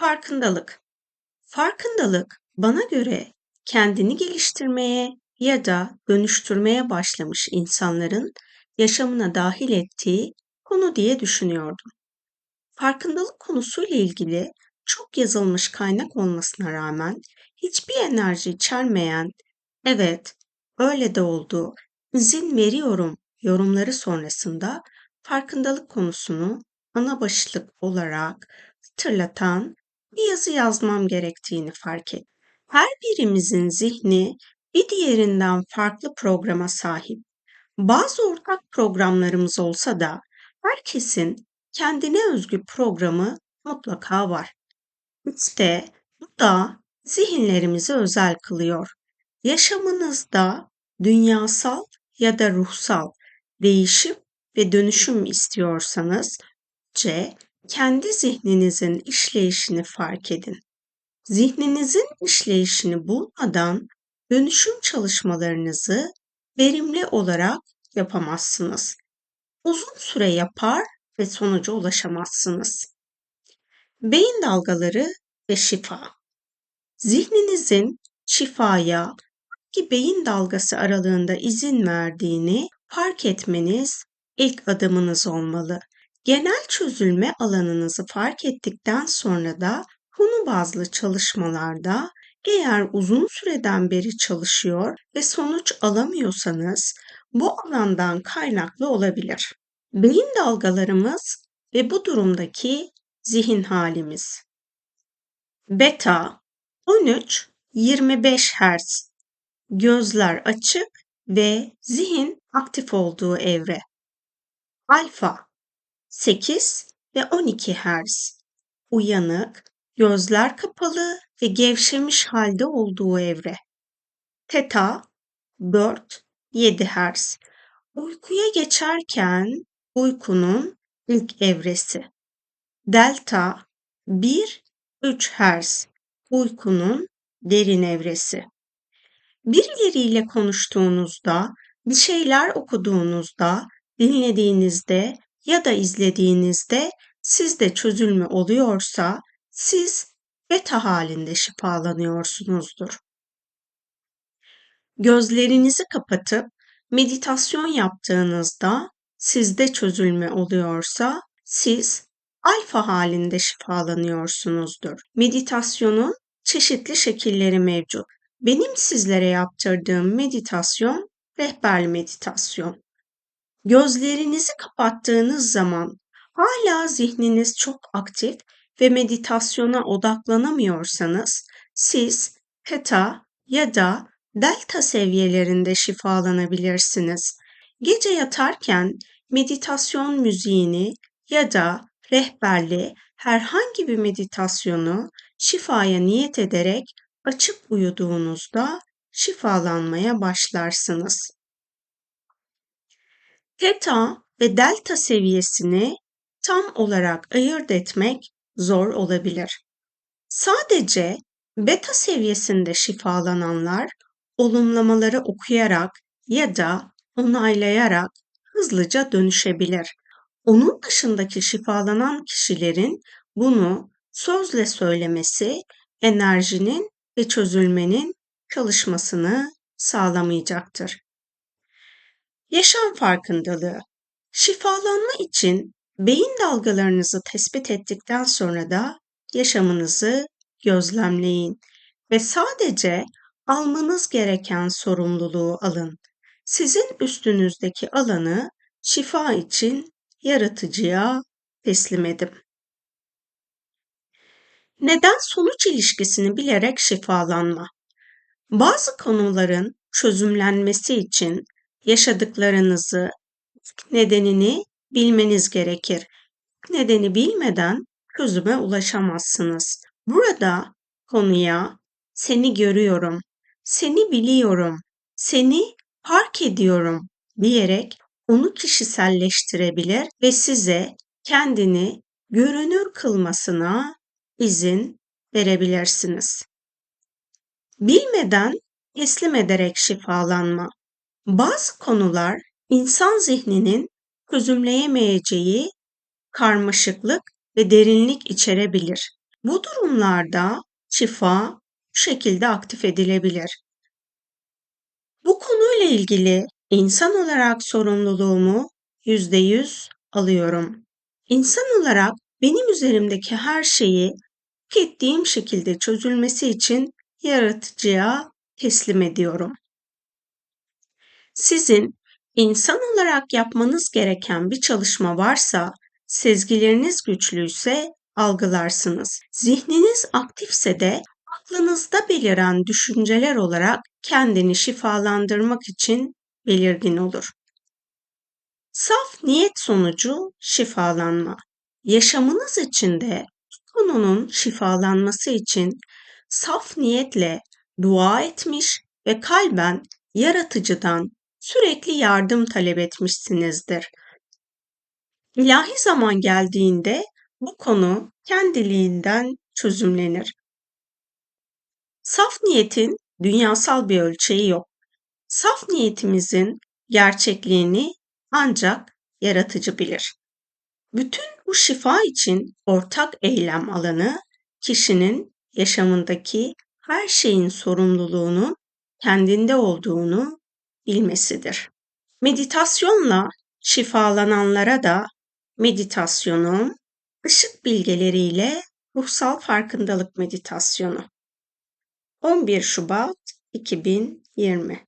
Farkındalık. Farkındalık bana göre kendini geliştirmeye ya da dönüştürmeye başlamış insanların yaşamına dahil ettiği konu diye düşünüyordum. Farkındalık konusuyla ilgili çok yazılmış kaynak olmasına rağmen hiçbir enerji içermeyen, evet öyle de oldu, izin veriyorum yorumları sonrasında farkındalık konusunu ana başlık olarak hatırlatan bir yazı yazmam gerektiğini fark ettim. Her birimizin zihni bir diğerinden farklı programa sahip. Bazı ortak programlarımız olsa da herkesin kendine özgü programı mutlaka var. İşte bu da zihinlerimizi özel kılıyor. Yaşamınızda dünyasal ya da ruhsal değişim ve dönüşüm istiyorsanız önce kendi zihninizin işleyişini fark edin. Zihninizin işleyişini bulmadan dönüşüm çalışmalarınızı verimli olarak yapamazsınız. Uzun süre yapar ve sonuca ulaşamazsınız. Beyin dalgaları ve şifa. Zihninizin şifaya hangi beyin dalgası aralığında izin verdiğini fark etmeniz ilk adımınız olmalı. Genel çözülme alanınızı fark ettikten sonra da konu bazlı çalışmalarda eğer uzun süreden beri çalışıyor ve sonuç alamıyorsanız bu alandan kaynaklı olabilir. Beyin dalgalarımız ve bu durumdaki zihin halimiz. Beta 13-25 Hz gözler açık ve zihin aktif olduğu evre. Alfa 8 ve 12 Hz uyanık, gözler kapalı ve gevşemiş halde olduğu evre. Teta 4 7 Hz uykuya geçerken uykunun ilk evresi. Delta 1 3 Hz uykunun derin evresi. Birileriyle konuştuğunuzda, bir şeyler okuduğunuzda, dinlediğinizde ya da izlediğinizde sizde çözülme oluyorsa siz beta halinde şifalanıyorsunuzdur. Gözlerinizi kapatıp meditasyon yaptığınızda sizde çözülme oluyorsa siz alfa halinde şifalanıyorsunuzdur. Meditasyonun çeşitli şekilleri mevcut. Benim sizlere yaptırdığım meditasyon rehberli meditasyon. Gözlerinizi kapattığınız zaman hala zihniniz çok aktif ve meditasyona odaklanamıyorsanız siz theta ya da delta seviyelerinde şifalanabilirsiniz. Gece yatarken meditasyon müziğini ya da rehberli herhangi bir meditasyonu şifaya niyet ederek açıp uyuduğunuzda şifalanmaya başlarsınız. Theta ve delta seviyesini tam olarak ayırt etmek zor olabilir. Sadece beta seviyesinde şifalananlar olumlamaları okuyarak ya da onaylayarak hızlıca dönüşebilir. Onun dışındaki şifalanan kişilerin bunu sözle söylemesi enerjinin ve çözülmenin çalışmasını sağlamayacaktır. Yaşam farkındalığı. Şifalanma için beyin dalgalarınızı tespit ettikten sonra da yaşamınızı gözlemleyin ve sadece almanız gereken sorumluluğu alın. Sizin üstünüzdeki alanı şifa için yaratıcıya teslim edin. Neden sonuç ilişkisini bilerek şifalanma. Bazı konuların çözümlenmesi için yaşadıklarınızı, nedenini bilmeniz gerekir. Nedeni bilmeden çözüme ulaşamazsınız. Burada konuya seni görüyorum, seni biliyorum, seni fark ediyorum diyerek onu kişiselleştirebilir ve size kendini görünür kılmasına izin verebilirsiniz. Bilmeden teslim ederek şifalanma. Bazı konular insan zihninin çözümleyemeyeceği karmaşıklık ve derinlik içerebilir. Bu durumlarda şifa bu şekilde aktif edilebilir. Bu konuyla ilgili insan olarak sorumluluğumu %100 alıyorum. İnsan olarak benim üzerimdeki her şeyi hak ettiğim şekilde çözülmesi için yaratıcıya teslim ediyorum. Sizin insan olarak yapmanız gereken bir çalışma varsa, sezgileriniz güçlüyse algılarsınız. Zihniniz aktifse de aklınızda beliren düşünceler olarak kendini şifalandırmak için belirgin olur. Saf niyet sonucu şifalanma. Yaşamınız içinde konunun şifalanması için saf niyetle dua etmiş ve kalben yaratıcıdan sürekli yardım talep etmişsinizdir. İlahi zaman geldiğinde bu konu kendiliğinden çözümlenir. Saf niyetin dünyasal bir ölçeği yok. Saf niyetimizin gerçekliğini ancak yaratıcı bilir. Bütün bu şifa için ortak eylem alanı kişinin yaşamındaki her şeyin sorumluluğunu kendinde olduğunu bilmesidir. Meditasyonla şifalananlara da meditasyonu ışık bilgeleriyle ruhsal farkındalık meditasyonu 11 Şubat 2020